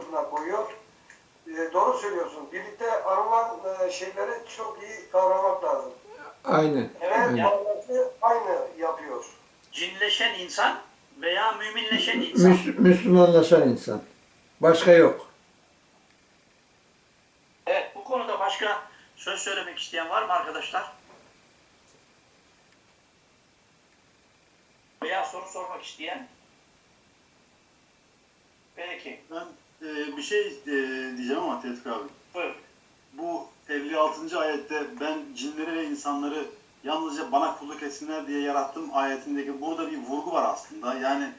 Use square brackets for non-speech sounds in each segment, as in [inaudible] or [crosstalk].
sınıfına koyuyor. E, doğru söylüyorsun. Birlikte anılan e, şeyleri çok iyi kavramak lazım. Aynen. Evet, aynen. aynı yapıyor. Cinleşen insan veya müminleşen insan. Müs- Müslümanlaşan insan. Başka yok. Evet, bu konuda başka söz söylemek isteyen var mı arkadaşlar? Veya soru sormak isteyen? Peki, Ben e, bir şey e, diyeceğim ama Tevfik abi. buyur. Bu 56. ayette ben cinleri ve insanları yalnızca bana kulluk etsinler diye yarattım ayetindeki burada bir vurgu var aslında. Yani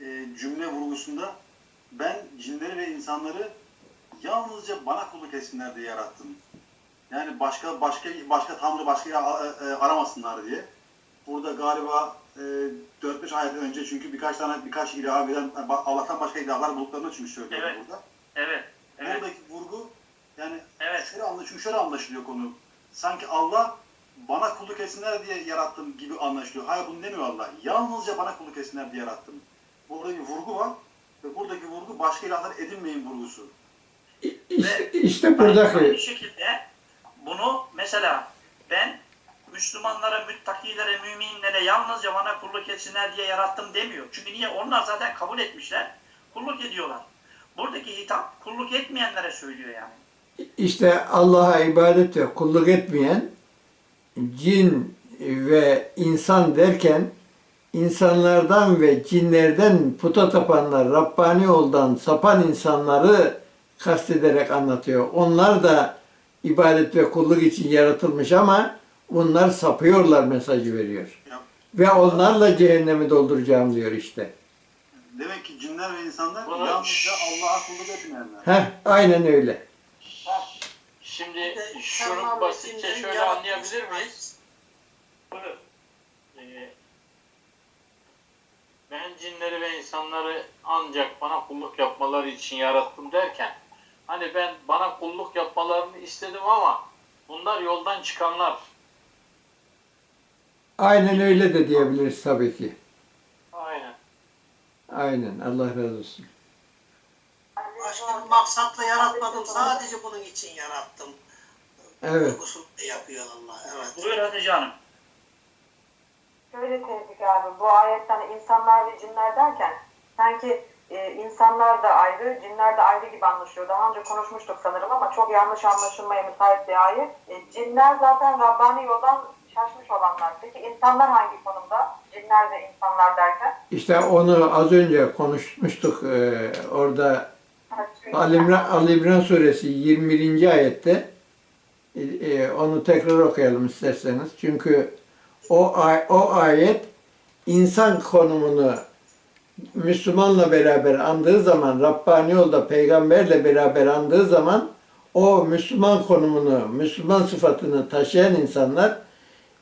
e, cümle vurgusunda ben cinleri ve insanları yalnızca bana kulluk etsinler diye yarattım. Yani başka başka başka tanrı başka e, e, aramasınlar diye. Burada galiba e, 4-5 ayet önce çünkü birkaç tane birkaç ilah bilen Allah'tan başka ilahlar bulduklarını çünkü söylüyor Evet. burada. Evet, evet, Buradaki vurgu yani evet. şöyle anlaş çünkü şöyle anlaşılıyor konu. Sanki Allah bana kulluk etsinler diye yarattım gibi anlaşılıyor. Hayır bunu demiyor Allah. Yalnızca bana kulluk etsinler diye yarattım. Burada bir vurgu var ve buradaki vurgu başka ilahlar edinmeyin vurgusu. İşte, işte Aynı buradaki şekilde bunu mesela ben Müslümanlara, müttakilere, müminlere yalnızca bana kulluk etsinler diye yarattım demiyor. Çünkü niye? Onlar zaten kabul etmişler. Kulluk ediyorlar. Buradaki hitap kulluk etmeyenlere söylüyor yani. işte Allah'a ibadet ve kulluk etmeyen cin ve insan derken insanlardan ve cinlerden puta tapanlar, Rabbani yoldan sapan insanları kastederek anlatıyor. Onlar da ibadet ve kulluk için yaratılmış ama bunlar sapıyorlar mesajı veriyor. Ya, Ve onlarla cehennemi dolduracağım diyor işte. demek ki cinler ve insanlar Bunu- yalnızca Allah'a kulluk etmeyenler. Heh, aynen öyle. Şimdi şunu basitçe şöyle anlayabilir miyiz? Ee, Ben cinleri ve insanları ancak bana kulluk yapmaları için yarattım derken hani ben bana kulluk yapmalarını istedim ama bunlar yoldan çıkanlar. Aynen öyle de diyebiliriz tabii ki. Aynen. Aynen. Allah razı olsun. Başka bir maksatla yaratmadım. Sadece bunun için yarattım. Evet. Vurgusunu yapıyor Allah. Evet. Buyur Hatice Hanım. Şöyle Tevfik abi, bu ayetten insanlar ve cinler derken sanki e, insanlar da ayrı, cinler de ayrı gibi anlaşılıyor. Daha önce konuşmuştuk sanırım ama çok yanlış anlaşılmaya müsait bir ayet. E, cinler zaten Rabbani yoldan şaşmış olanlar. Peki insanlar hangi konumda? Cinler ve insanlar derken? İşte onu az önce konuşmuştuk. Ee, orada Ali İmran, Ali İmran suresi 21. ayette e, e, onu tekrar okuyalım isterseniz. Çünkü o ay- o ayet insan konumunu Müslümanla beraber andığı zaman, Rabbani yolda peygamberle beraber andığı zaman o Müslüman konumunu, Müslüman sıfatını taşıyan insanlar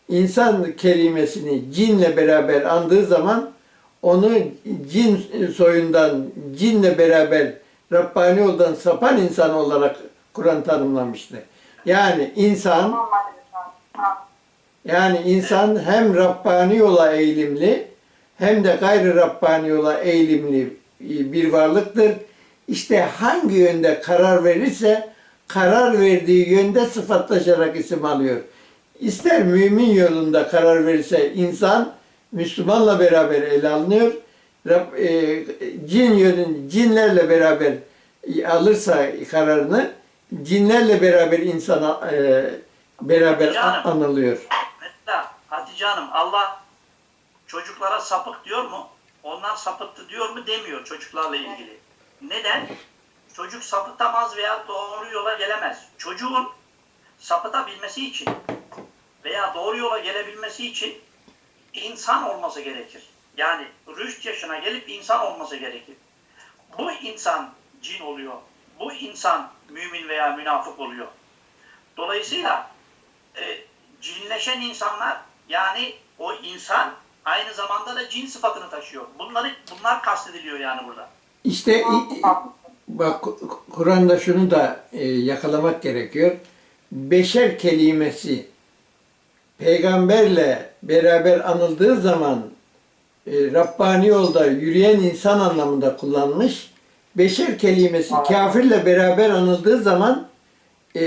insan kelimesini cinle beraber andığı zaman onu cin soyundan, cinle beraber Rabbani yoldan sapan insan olarak Kur'an tanımlamıştı. Yani insan yani insan hem Rabbani yola eğilimli hem de gayri Rabbani yola eğilimli bir varlıktır. İşte hangi yönde karar verirse karar verdiği yönde sıfatlaşarak isim alıyor. İster mümin yolunda karar verirse insan Müslümanla beraber ele alınıyor. Rab, e, cin yönün cinlerle beraber alırsa kararını cinlerle beraber insana e, beraber a- anılıyor. Mesela Hatice Hanım Allah çocuklara sapık diyor mu? Onlar sapıttı diyor mu demiyor çocuklarla ilgili. Neden? Çocuk sapıtamaz veya doğru yola gelemez. Çocuğun sapıtabilmesi için doğru yola gelebilmesi için insan olması gerekir. Yani rüşt yaşına gelip insan olması gerekir. Bu insan cin oluyor. Bu insan mümin veya münafık oluyor. Dolayısıyla e, cinleşen insanlar yani o insan aynı zamanda da cin sıfatını taşıyor. Bunları bunlar kastediliyor yani burada. İşte bak Kur'an'da şunu da e, yakalamak gerekiyor. Beşer kelimesi peygamberle beraber anıldığı zaman e, Rabbani yolda yürüyen insan anlamında kullanmış. beşer kelimesi Aynen. kafirle beraber anıldığı zaman e,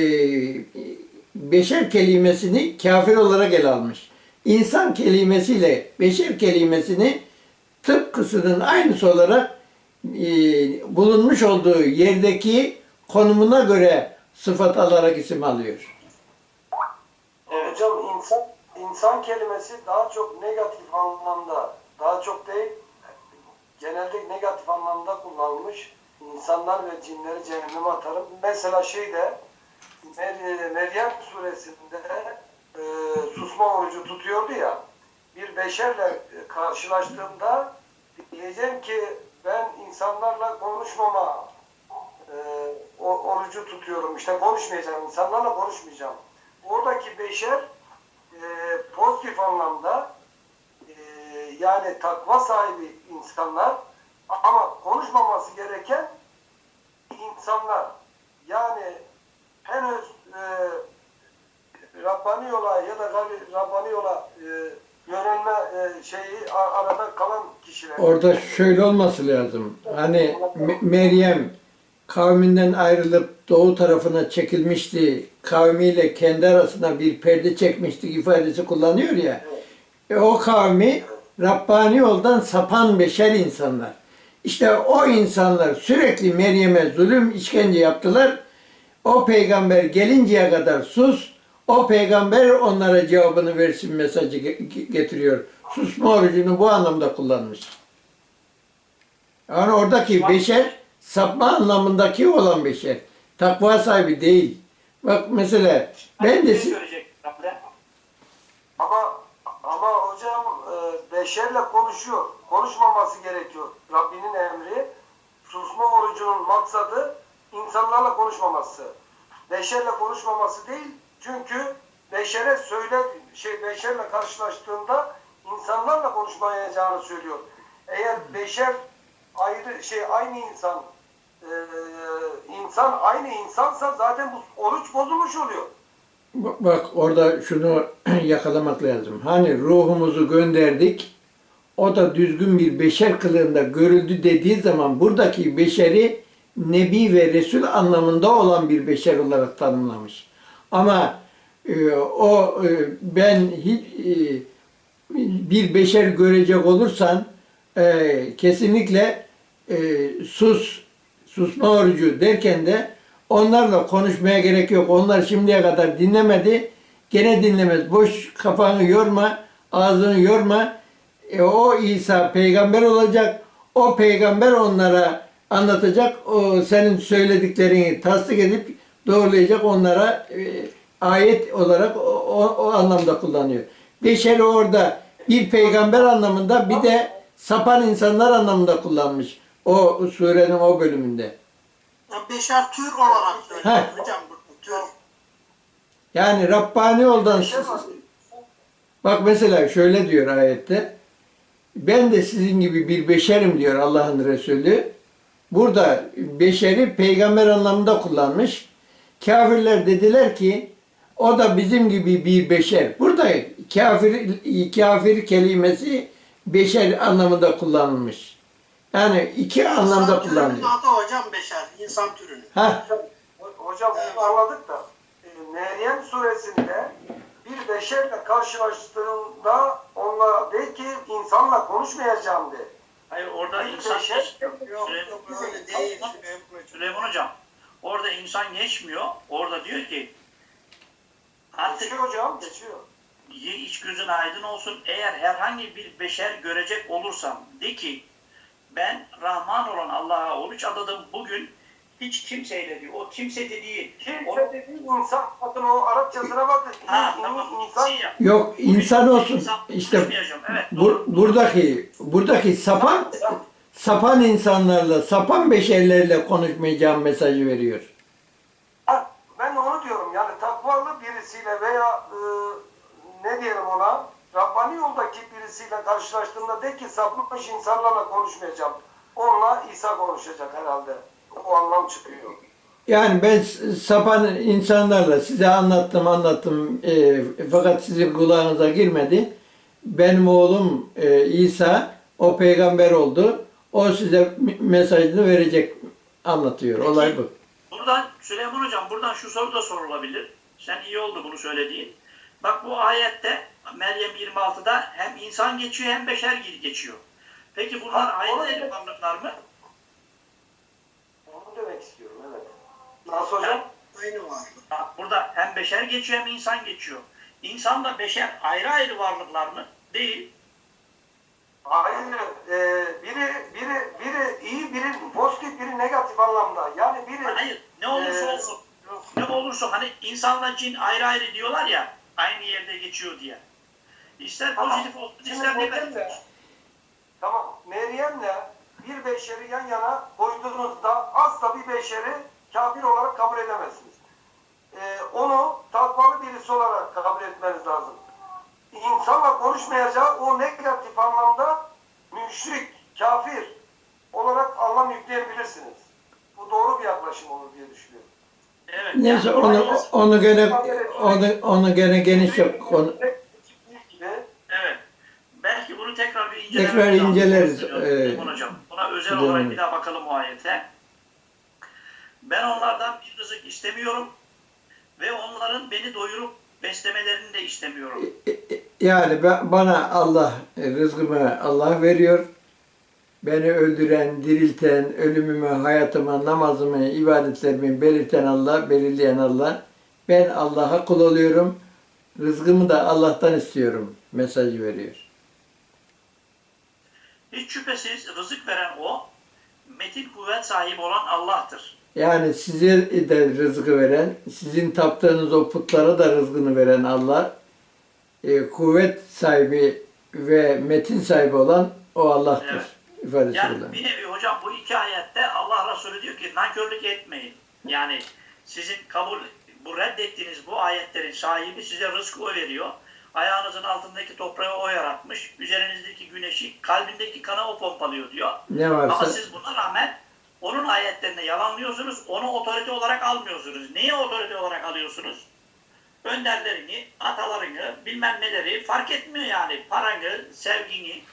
beşer kelimesini kafir olarak ele almış. İnsan kelimesiyle beşer kelimesini tıpkısının aynısı olarak e, bulunmuş olduğu yerdeki konumuna göre sıfat alarak isim alıyor. İnsan insan kelimesi daha çok negatif anlamda, daha çok değil genelde negatif anlamda kullanılmış. İnsanlar ve cinleri cehenneme atarım. Mesela şeyde Mer- Meryem suresinde e, susma orucu tutuyordu ya. Bir beşerle e, karşılaştığımda diyeceğim ki ben insanlarla konuşmama e, orucu tutuyorum. İşte konuşmayacağım. insanlarla konuşmayacağım. Oradaki beşer e, pozitif anlamda e, yani takva sahibi insanlar ama konuşmaması gereken insanlar yani henüz e, Rabbani yola ya da Rabbani yola e, yönelme e, şeyi arada kalan kişiler. Orada şöyle olması lazım. Hani Me- Meryem kavminden ayrılıp doğu tarafına çekilmişti. Kavmiyle kendi arasında bir perde çekmişti ifadesi kullanıyor ya. E, o kavmi Rabbani yoldan sapan beşer insanlar. İşte o insanlar sürekli Meryem'e zulüm, işkence yaptılar. O peygamber gelinceye kadar sus, o peygamber onlara cevabını versin mesajı ge- getiriyor. Susma orucunu bu anlamda kullanmış. Yani oradaki beşer sapma anlamındaki olan beşer. Takva sahibi değil. Bak mesela ben de söyleyecektim ben de? Ama ama hocam e, beşerle konuşuyor. Konuşmaması gerekiyor. Rabbinin emri. Susma orucunun maksadı insanlarla konuşmaması. Beşerle konuşmaması değil. Çünkü beşere söyle şey beşerle karşılaştığında insanlarla konuşmayacağını söylüyor. Eğer beşer ayrı şey aynı insan e, insan aynı insansa zaten bu oruç bozulmuş oluyor. Bak orada şunu [clears throat] yakalamak lazım. Hani ruhumuzu gönderdik. O da düzgün bir beşer kılığında görüldü dediği zaman buradaki beşeri nebi ve resul anlamında olan bir beşer olarak tanımlamış. Ama e, o e, ben hiç e, bir beşer görecek olursan e, kesinlikle e, sus, susma orucu derken de onlarla konuşmaya gerek yok. Onlar şimdiye kadar dinlemedi. Gene dinlemez. Boş kafanı yorma, ağzını yorma. E, o İsa peygamber olacak. O peygamber onlara anlatacak. O senin söylediklerini tasdik edip doğrulayacak onlara e, ayet olarak o, o, o anlamda kullanıyor. Beşeri orada bir peygamber anlamında bir de sapan insanlar anlamında kullanmış. O surenin o bölümünde. Ya beşer tür olarak söylüyor hocam tür. Yani Rabbani yoldan Beşer var. bak mesela şöyle diyor ayette. Ben de sizin gibi bir beşerim diyor Allah'ın Resulü. Burada beşeri peygamber anlamında kullanmış. Kafirler dediler ki o da bizim gibi bir beşer. Burada kafir kafir kelimesi beşer anlamında kullanılmış. Yani iki anlamda İnsan türünün kullanılıyor. adı hocam beşer. insan türünü. Ha, Hocam bunu anladık da e, Meryem suresinde bir beşerle karşılaştığında onunla de ki insanla konuşmayacağım de. Hayır orada Bir insan beşer- geçmiyor. Yok yok öyle değil Süleyman hocam. Süleyman Hocam. Orada insan geçmiyor. Orada diyor ki artık Geçiyor hocam geçiyor. Ye- iç gözün aydın olsun. Eğer herhangi bir beşer görecek olursam de ki ben Rahman olan Allah'a oruç adadım bugün hiç kimseyle diyor. O kimse dediği Kimse o, dediği insan bakın o Arapçasına bakın. ha, tamam, insan şey yok insan olsun. İnsan İşte. Evet, bu, doğru. buradaki buradaki sapan sapan insanlarla, sapan beşerlerle konuşmayacağım mesajı veriyor. Ben onu diyorum yani takvalı birisiyle veya e, ne diyelim ona Rabbani yoldaki birisiyle karşılaştığında de ki sapmış insanlarla konuşmayacağım. Onunla İsa konuşacak herhalde. O anlam çıkıyor. Yani ben sapan insanlarla size anlattım anlattım e, fakat sizin kulağınıza girmedi. Benim oğlum e, İsa o peygamber oldu. O size mesajını verecek anlatıyor. Olay bu. Buradan Süleyman Hocam buradan şu soru da sorulabilir. Sen iyi oldu bunu söylediğin. Bak bu ayette Meryem 26'da hem insan geçiyor hem beşer geçiyor. Peki bunlar Ha, ayrı varlıklar mı? Onu demek istiyorum evet. Nasıl hocam? Aynı var. Ha, Burada hem beşer geçiyor hem insan geçiyor. İnsanla beşer ayrı ayrı varlıklar mı? Değil. Aynen. Ee, biri, biri, biri iyi, biri pozitif, biri negatif anlamda. Yani biri... Hayır. Ne olursa Ee, olsun. Ne olursa hani insanla cin ayrı ayrı diyorlar ya aynı yerde geçiyor diye. İster Tamam. pozitif olsun ister negatif olsun. tamam, Meryem'le bir beşeri yan yana koyduğunuzda asla bir beşeri kafir olarak kabul edemezsiniz. Ee, onu takvalı birisi olarak kabul etmeniz lazım. İnsanla konuşmayacağı o negatif anlamda müşrik, kafir olarak anlam yükleyebilirsiniz. Bu doğru bir yaklaşım olur diye düşünüyorum. Evet. Neyse yani onu onu gene onu onu gene geniş yap konu. Evet. Belki bunu tekrar bir incelememiz Tekrar lazım. inceleriz, Süleyman ee, Hocam. Buna özel Süleyman olarak Hocam. bir daha bakalım o ayete. Ben onlardan bir rızık istemiyorum ve onların beni doyurup beslemelerini de istemiyorum. Yani ben, bana Allah e, rızkımı Allah veriyor. Beni öldüren, dirilten, ölümümü, hayatımı, namazımı, ibadetlerimi belirten Allah, belirleyen Allah. Ben Allah'a kul oluyorum. Rızkımı da Allah'tan istiyorum mesajı veriyor. Hiç şüphesiz rızık veren o, metin kuvvet sahibi olan Allah'tır. Yani size de rızkı veren, sizin taptığınız o putlara da rızkını veren Allah, e, kuvvet sahibi ve metin sahibi olan o Allah'tır. Evet. İfadesi Yani kullanıyor. bir nevi hocam bu iki ayette Allah Resulü diyor ki nankörlük etmeyin. Yani sizin kabul, bu reddettiğiniz bu ayetlerin sahibi size rızkı o veriyor. Ayağınızın altındaki toprağı o yaratmış. Üzerinizdeki güneşi, kalbindeki kanı o pompalıyor diyor. Ne Ama varsa siz buna rağmen onun ayetlerini yalanlıyorsunuz. Onu otorite olarak almıyorsunuz. Niye otorite olarak alıyorsunuz? Önderlerini, atalarını, bilmem neleri fark etmiyor yani. Paranı, sevgini,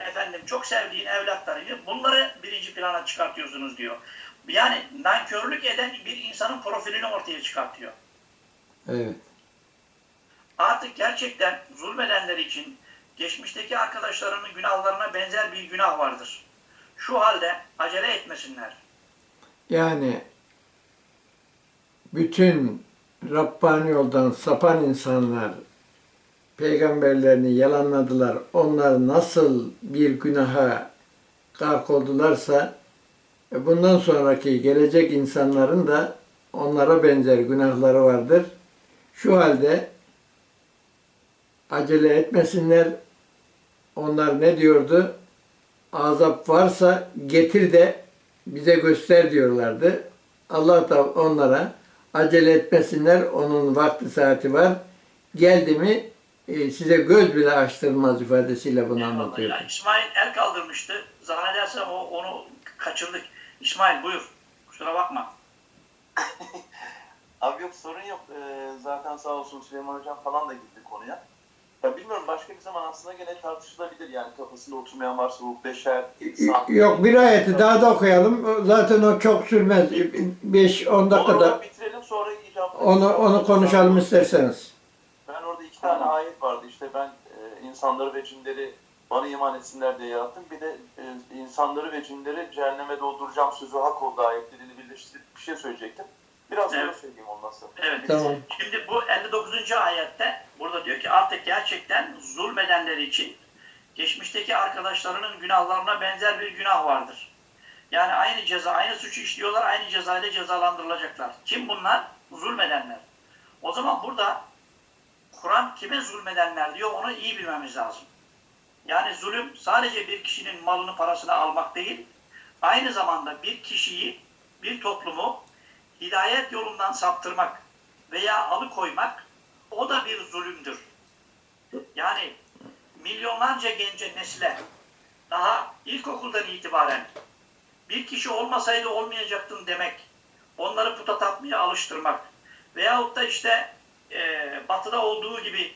efendim çok sevdiğin evlatlarını bunları birinci plana çıkartıyorsunuz diyor. Yani nankörlük eden bir insanın profilini ortaya çıkartıyor. evet. Artık gerçekten zulmedenler için geçmişteki arkadaşlarının günahlarına benzer bir günah vardır. Şu halde acele etmesinler. Yani bütün Rabbani yoldan sapan insanlar peygamberlerini yalanladılar. Onlar nasıl bir günaha gark oldularsa e, bundan sonraki gelecek insanların da onlara benzer günahları vardır. Şu halde acele etmesinler. Onlar ne diyordu? Azap varsa getir de bize göster diyorlardı. Allah da onlara acele etmesinler. Onun vakti saati var. Geldi mi e, size göz bile açtırmaz ifadesiyle bunu Eyvallah. anlatıyor. Ya İsmail el kaldırmıştı. Zannedersem o, onu kaçırdık. İsmail buyur. Kusura bakma. [laughs] Abi yok sorun yok. Ee, zaten sağ olsun Süleyman Hocam falan da gitti konuya. Ya bilmiyorum başka bir zaman aslında gene tartışılabilir yani kafasında oturmayan varsa bu beşer, insan. Yok bir ayeti daha da okuyalım. Zaten o çok sürmez. 5-10 Olur, dakikada onu bitirelim sonra icabı. onu onu konuşalım isterseniz. İki tane ayet vardı işte ben e, insanları ve cinleri bana iman etsinler diye yarattım. Bir de e, insanları ve cinleri cehenneme dolduracağım sözü hak oldu ayetlerini birleştirip bir şey söyleyecektim. Biraz sonra Evet. söyleyeyim ondan sonra. Evet. Tamam. Şimdi bu 59. ayette burada diyor ki artık gerçekten zulmedenler için geçmişteki arkadaşlarının günahlarına benzer bir günah vardır. Yani aynı ceza, aynı suçu işliyorlar, aynı cezayla cezalandırılacaklar. Kim bunlar? Zulmedenler. O zaman burada Kur'an kime zulmedenler diyor onu iyi bilmemiz lazım. Yani zulüm sadece bir kişinin malını parasını almak değil, aynı zamanda bir kişiyi, bir toplumu hidayet yolundan saptırmak veya alıkoymak o da bir zulümdür. Yani milyonlarca gence nesle daha ilkokuldan itibaren bir kişi olmasaydı olmayacaktın demek, onları puta tapmaya alıştırmak veyahut da işte e, batıda olduğu gibi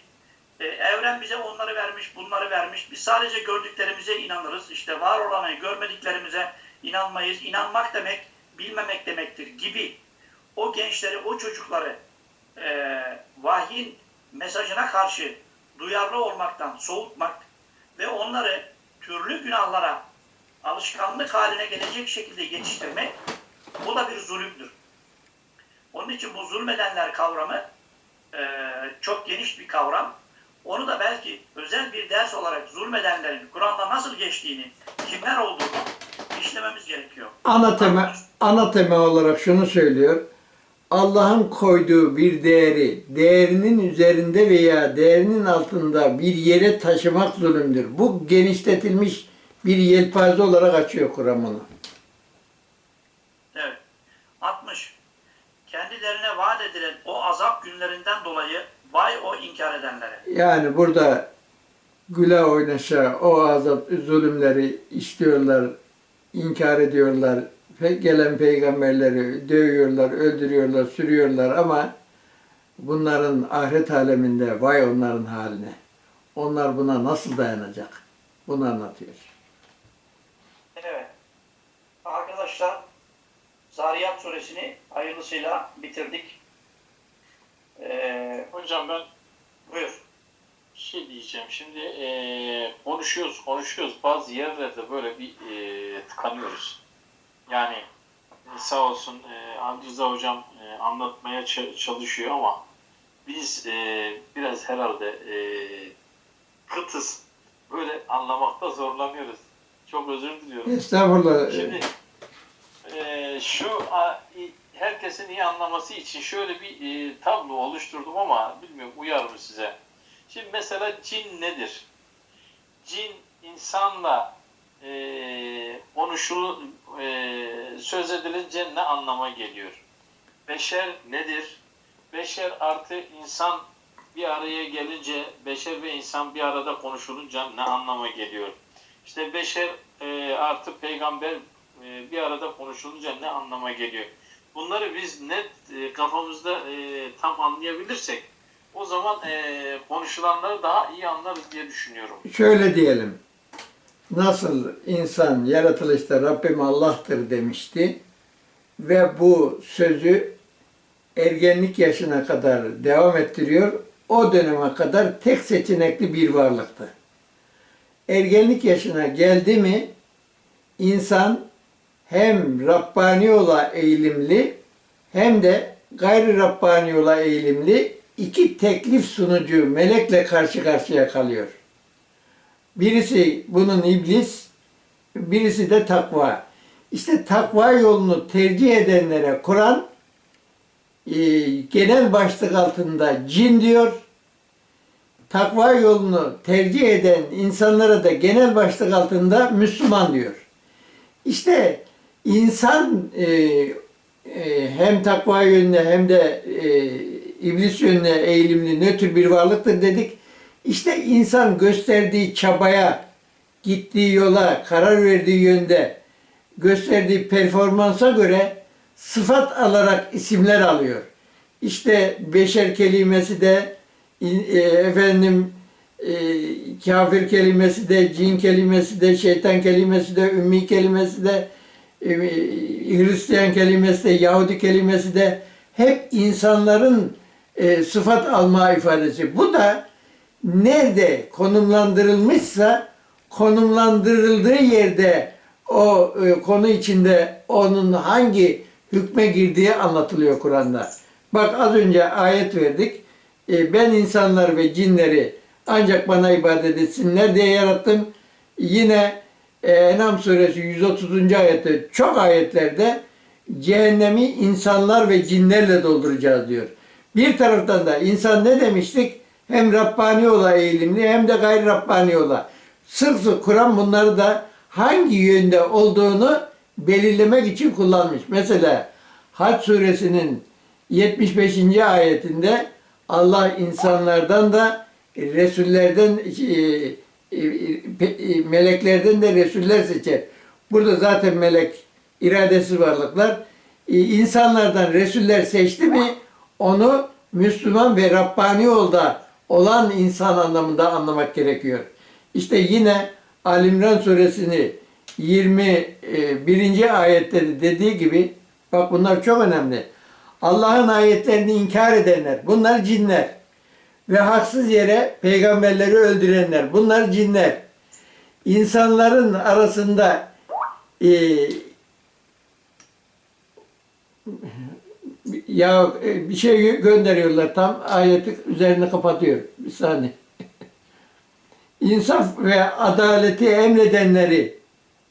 e, evren bize onları vermiş, bunları vermiş. Biz sadece gördüklerimize inanırız. İşte var olanı görmediklerimize inanmayız. İnanmak demek bilmemek demektir gibi o gençleri, o çocukları e, vahyin mesajına karşı duyarlı olmaktan soğutmak ve onları türlü günahlara alışkanlık haline gelecek şekilde yetiştirmek bu da bir zulümdür. Onun için bu zulmedenler kavramı e, çok geniş bir kavram. Onu da belki özel bir ders olarak zulmedenlerin Kur'an'da nasıl geçtiğini, kimler olduğunu işlememiz gerekiyor. Ana tema, ana tema olarak şunu söylüyor. Allah'ın koyduğu bir değeri, değerinin üzerinde veya değerinin altında bir yere taşımak zulümdür. Bu genişletilmiş bir yelpaze olarak açıyor Kur'an bunu. Evet. 60. Kendilerine vaat edilen o azap günlerinden dolayı vay o inkar edenlere. Yani burada güle oynaşa o azap zulümleri istiyorlar, inkar ediyorlar. Gelen peygamberleri dövüyorlar, öldürüyorlar, sürüyorlar ama bunların ahiret aleminde vay onların haline. Onlar buna nasıl dayanacak? Bunu anlatıyor. Evet. Arkadaşlar Zariyat suresini hayırlısıyla bitirdik. Ee, Hocam ben buyur. bir şey diyeceğim. Şimdi eee, konuşuyoruz, konuşuyoruz. Bazı yerlerde böyle bir eee, tıkanıyoruz. Yani e, sağ olsun e, Ali Rıza Hocam e, anlatmaya ç- çalışıyor ama biz e, biraz herhalde e, kıtız. Böyle anlamakta zorlanıyoruz. Çok özür diliyorum. Estağfurullah. Şimdi e, şu a, herkesin iyi anlaması için şöyle bir e, tablo oluşturdum ama bilmiyorum uyar mı size? Şimdi mesela cin nedir? Cin insanla e, konuşulu e, söz edilince ne anlama geliyor? Beşer nedir? Beşer artı insan bir araya gelince beşer ve insan bir arada konuşulunca ne anlama geliyor? İşte beşer e, artı peygamber e, bir arada konuşulunca ne anlama geliyor? Bunları biz net e, kafamızda e, tam anlayabilirsek o zaman e, konuşulanları daha iyi anlarız diye düşünüyorum. Şöyle diyelim. Nasıl insan yaratılışta Rabbim Allah'tır demişti ve bu sözü ergenlik yaşına kadar devam ettiriyor. O döneme kadar tek seçenekli bir varlıktı. Ergenlik yaşına geldi mi insan hem Rabbani yola eğilimli hem de gayri Rabbani yola eğilimli iki teklif sunucu melekle karşı karşıya kalıyor. Birisi bunun iblis, birisi de takva. İşte takva yolunu tercih edenlere Kur'an e, genel başlık altında cin diyor. Takva yolunu tercih eden insanlara da genel başlık altında Müslüman diyor. İşte insan e, e, hem takva yönüne hem de e, iblis yönüne eğilimli nötr bir varlıktır dedik. İşte insan gösterdiği çabaya, gittiği yola, karar verdiği yönde gösterdiği performansa göre sıfat alarak isimler alıyor. İşte beşer kelimesi de e, efendim e, kafir kelimesi de, cin kelimesi de, şeytan kelimesi de, ümmi kelimesi de, Hristiyan kelimesi de, Yahudi kelimesi de hep insanların e, sıfat alma ifadesi. Bu da nerede konumlandırılmışsa konumlandırıldığı yerde o e, konu içinde onun hangi hükme girdiği anlatılıyor Kur'an'da. Bak az önce ayet verdik. E, ben insanlar ve cinleri ancak bana ibadet etsinler diye yarattım. Yine e, Enam suresi 130. ayette çok ayetlerde cehennemi insanlar ve cinlerle dolduracağız diyor. Bir taraftan da insan ne demiştik? Hem Rabbani yola eğilimli hem de gayri Rabbani yola. Sırf Kur'an bunları da hangi yönde olduğunu belirlemek için kullanmış. Mesela Hac suresinin 75. ayetinde Allah insanlardan da Resullerden e, meleklerden de Resuller seçer. Burada zaten melek iradesiz varlıklar. E, insanlardan Resuller seçti mi onu Müslüman ve Rabbani yolda olan insan anlamında anlamak gerekiyor. İşte yine Ali İmran suresini 21. ayette de dediği gibi Bak bunlar çok önemli. Allah'ın ayetlerini inkar edenler. Bunlar cinler. Ve haksız yere peygamberleri öldürenler. Bunlar cinler. İnsanların arasında e, ya e, bir şey gö- gönderiyorlar tam ayeti üzerine kapatıyor. Bir saniye. İnsaf ve adaleti emredenleri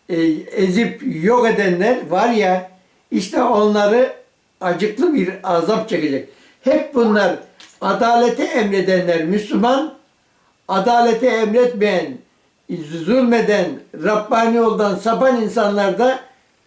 e, ezip yok edenler var ya işte onları acıklı bir azap çekecek. Hep bunlar adaleti emredenler Müslüman, adaleti emretmeyen, zulmeden, Rabbani yoldan sapan insanlarda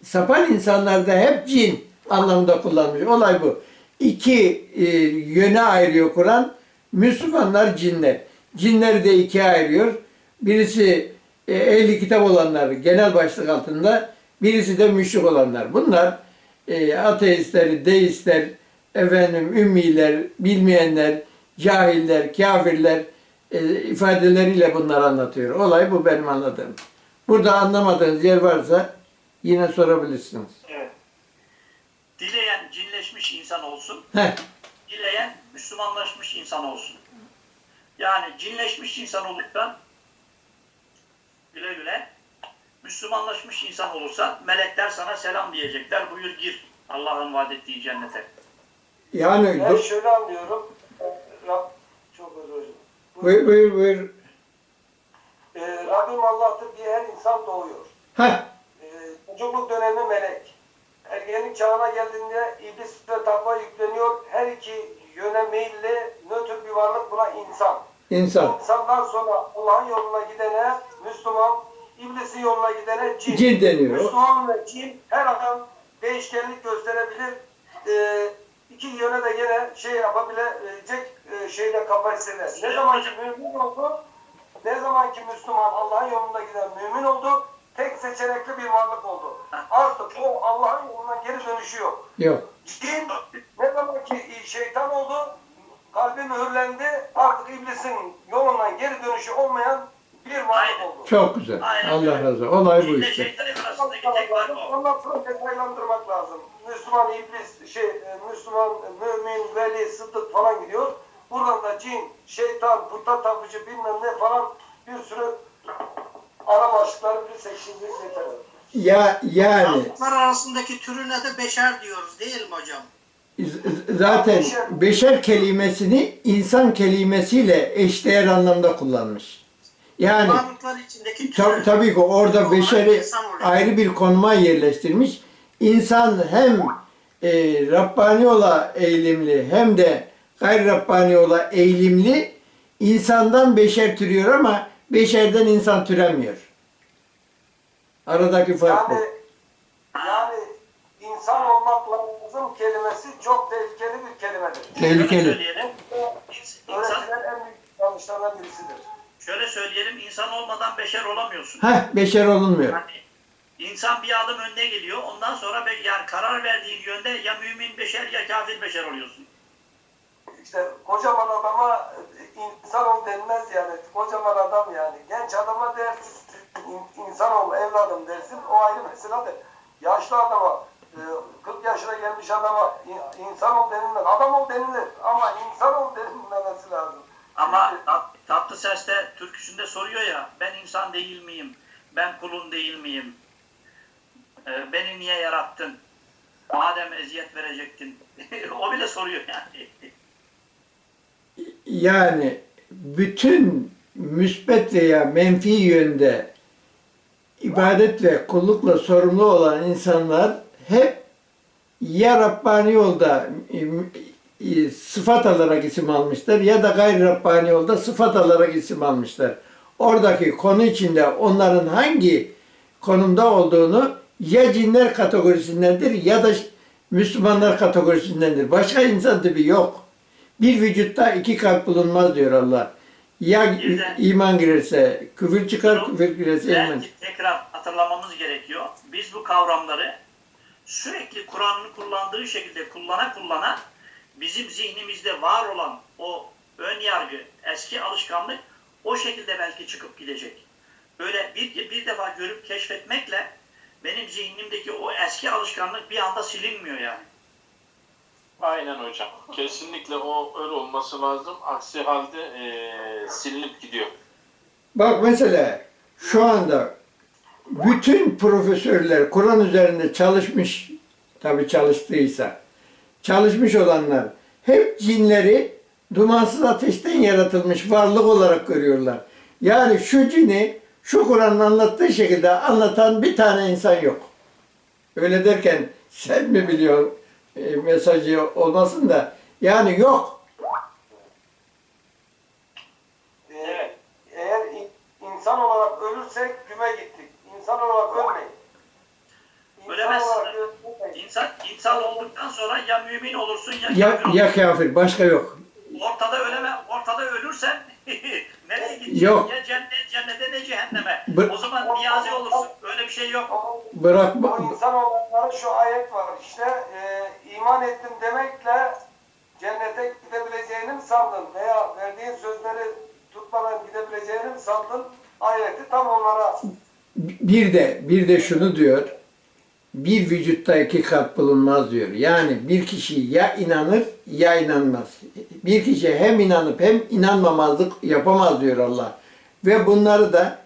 sapan insanlarda hep cin anlamında kullanmış. Olay bu. İki e, yöne ayırıyor Kur'an. Müslümanlar cinler. Cinleri de ikiye ayırıyor. Birisi e, ehli kitap olanlar genel başlık altında, birisi de müşrik olanlar. Bunlar e, ateistler, deistler, efendim ümmiler, bilmeyenler, cahiller, kafirler e, ifadeleriyle bunları anlatıyor. Olay bu benim anladığım. Burada anlamadığınız yer varsa yine sorabilirsiniz. Evet. Dileyen cinleşmiş insan olsun, Heh, dileyen Müslümanlaşmış insan olsun. Yani cinleşmiş insan olursa güle güle, Müslümanlaşmış insan olursa melekler sana selam diyecekler. Buyur gir Allah'ın vaat ettiği cennete. Yani Ben şöyle anlıyorum. Rab, çok özür dilerim. buyur buyur buyur. Ee, Rabbim Allah'tır diye her insan doğuyor. Heh, Ee, çocukluk dönemi melek. Ergenlik çağına geldiğinde iblis ve takva yükleniyor. Her iki yöne meyilli, nötr bir varlık buna insan. insan. İnsandan sonra Allah'ın yoluna gidene Müslüman, iblisin yoluna gidene cin. Cin deniyor. Müslüman ve cin her an değişkenlik gösterebilir. Ee, iki yöne de gene şey yapabilecek e, şeyde kapasitede. Ne zaman ki mümin oldu, ne zaman ki Müslüman Allah'ın yolunda giden mümin oldu, tek seçenekli bir varlık oldu. Artık o Allah'ın yoluna geri dönüşü yok. Yok. Cin ne zaman ki şeytan oldu, kalbi mühürlendi, artık iblisin yolundan geri dönüşü olmayan bir varlık oldu. Çok güzel. Aynen Allah razı olsun. Olay bu işte. Ondan sonra detaylandırmak lazım. Müslüman, iblis, şey, e, Müslüman, mümin, veli, sıddık falan gidiyor. Buradan da cin, şeytan, puta tapıcı bilmem ne falan bir sürü ana başlıkları bir seçildi yeter. Ya yani Varlıklar arasındaki türüne de beşer diyoruz değil mi hocam? z- zaten beşer kelimesini insan kelimesiyle eşdeğer anlamda kullanmış. Yani tab- tabii ki orada beşeri ayrı bir konuma yerleştirmiş. İnsan hem e, Rabbani ola eğilimli hem de gayri Rabbani ola eğilimli insandan beşer türüyor ama beşerden insan türemiyor. Aradaki fark bu. Yani, yani insan olmak lazım kelimesi çok tehlikeli bir kelimedir. Şöyle Tehlikeli. söyleyelim. İnsan, en büyük yanlışlardan birisidir. şöyle söyleyelim, insan olmadan beşer olamıyorsun. Heh, beşer olunmuyor. Yani insan bir adım önde geliyor. Ondan sonra yani karar verdiğin yönde ya mümin beşer ya kafir beşer oluyorsun. İşte kocaman adama e, insan ol denmez yani. Kocaman adam yani. Genç adama dersin in- insan ol evladım dersin. O ayrı meseledir. Yaşlı adama e, 40 yaşına gelmiş adama in- insan ol denilmez. Adam ol denilir ama insan ol denilmemesi lazım. Ama tatlı seste türküsünde soruyor ya ben insan değil miyim? Ben kulun değil miyim? Ee, beni niye yarattın? Madem eziyet verecektin. [laughs] o bile soruyor yani. Yani bütün müsbet veya menfi yönde ibadet ve kullukla sorumlu olan insanlar hep ya Rabbani yolda sıfat alarak isim almışlar ya da gayri Rabbani yolda sıfat alarak isim almışlar. Oradaki konu içinde onların hangi konumda olduğunu ya cinler kategorisindendir ya da Müslümanlar kategorisindendir. Başka insan tipi yok. Bir vücutta iki kalp bulunmaz diyor Allah. Ya iman girerse küfür çıkar, küfür girerse iman. Belki tekrar hatırlamamız gerekiyor. Biz bu kavramları sürekli Kur'an'ın kullandığı şekilde kullana kullana bizim zihnimizde var olan o ön yargı, eski alışkanlık o şekilde belki çıkıp gidecek. Böyle bir, bir defa görüp keşfetmekle benim zihnimdeki o eski alışkanlık bir anda silinmiyor yani. Aynen hocam. Kesinlikle o öyle olması lazım. Aksi halde eee silinip gidiyor. Bak mesela şu anda bütün profesörler Kur'an üzerinde çalışmış, tabi çalıştıysa, çalışmış olanlar hep cinleri dumansız ateşten yaratılmış varlık olarak görüyorlar. Yani şu cini şu Kur'an'ın anlattığı şekilde anlatan bir tane insan yok. Öyle derken sen mi biliyorsun e, mesajı olmasın da yani yok. Ee. Eğer in- insan olarak ölürsek güme gittik. İnsan olarak ölmeyin. İnsan Ölemezsin. olarak ölmeyin. İnsan, insan olduktan sonra ya mümin olursun ya, Ya, kafir olursun. ya kafir başka yok. Ortada öleme, ortada ölürsen [laughs] nereye gideceksin? Yok. Ya cennet, cennete ne cehenneme. Bu- O zaman niyazi olursun. Öyle bir şey yok. Ama Bırak Bu insan olanlara şu ayet var. İşte e, iman ettim demekle cennete gidebileceğini mi sandın? Veya verdiğin sözleri tutmadan gidebileceğini mi sandın? Ayeti tam onlara. Bir de bir de şunu diyor. Bir vücutta iki kalp bulunmaz diyor. Yani bir kişi ya inanır ya inanmaz. Bir kişi hem inanıp hem inanmamazlık yapamaz diyor Allah. Ve bunları da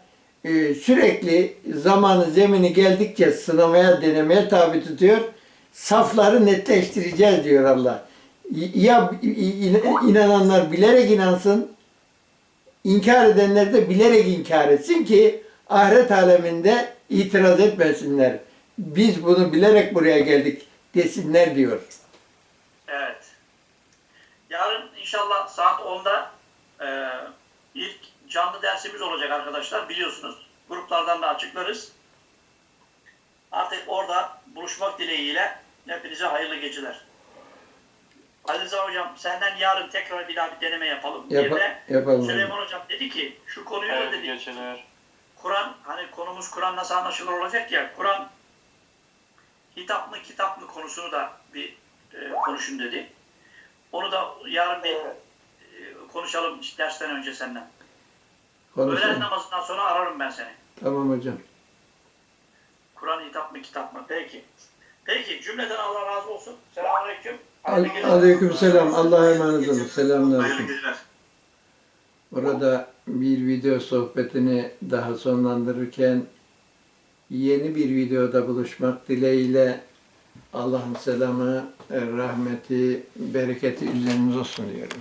e, sürekli zamanı zemini geldikçe sınamaya denemeye tabi tutuyor. Safları netleştireceğiz diyor Allah. Ya in- inananlar bilerek inansın, İnkar edenler de bilerek inkar etsin ki ahiret aleminde itiraz etmesinler. Biz bunu bilerek buraya geldik desinler diyor. Evet. Yarın inşallah saat 10'da e, ilk canlı dersimiz olacak arkadaşlar. Biliyorsunuz. Gruplardan da açıklarız. Artık orada buluşmak dileğiyle hepinize hayırlı geceler. Ali Rıza Hocam senden yarın tekrar bir daha bir deneme yapalım. Bir de yapalım. Süleyman Hocam dedi ki şu konuyu da Evet, dedi. geceler. Kur'an hani konumuz Kur'an nasıl anlaşılır olacak ya Kur'an hitap mı kitap mı konusunu da bir e, konuşun dedi. Onu da yarın bir e, konuşalım dersten önce senden. Öğlen Konuşalım. namazından sonra ararım ben seni. Tamam hocam. Kur'an hitap mı kitap mı? Peki. Peki cümleden Allah razı olsun. Selamünaleyküm. Geceler. Aleyküm selam. Allah'a emanet olun. Selamünaleyküm. Burada bir video sohbetini daha sonlandırırken yeni bir videoda buluşmak dileğiyle Allah'ın selamı, rahmeti, bereketi üzerinize olsun diyorum.